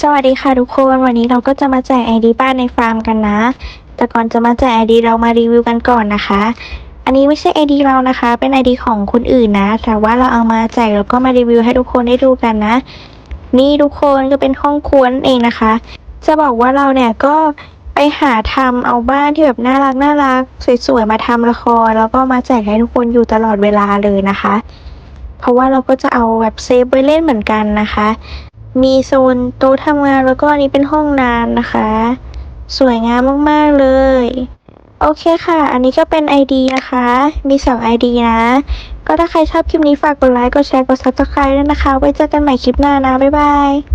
สวัสดีค่ะทุกคนวันนี้เราก็จะมาแจกไอดีบ้านในฟาร์มกันนะ แต่ก่อนจะมาแจกไอดีเรามารีวิวกันก่อนนะคะ อันนี้ไม่ใช่ไอดีเรานะคะ เป็นไอดีของคนอื่นนะ แต่ว่าเราเอามาแจกแล้วก็มารีวิวให้ทุกคนได้ดูกันนะ นี่ทุกคนก็เป็นห้องครัวนั่นเองนะคะ จะบอกว่าเราเนี่ยก็ไปหาทำเอาบ้านที่แบบน่ารักน่ารักสวยๆมาทำละคร แล้วก็มาแจกให้ทุกคนอยู่ตลอดเวลาเลยนะคะ เพราะว่าเราก็จะเอาแบบเซฟไว้เล่นเหมือนกันนะคะ มีโซนโต๊ะทำงานแล้วก็อันนี้เป็นห้องน้ำนะคะ สวยงามมากๆเลย โอเคค่ะ อันนี้ก็เป็น ID นะคะ มีสองไอดีนะ ก็ถ้าใครชอบคลิปนี้ฝากกดไลค์ กดแชร์ กด subscribe ด้วยนะคะ ไว้เจอกันใหม่คลิปหน้านะ บ๊ายบาย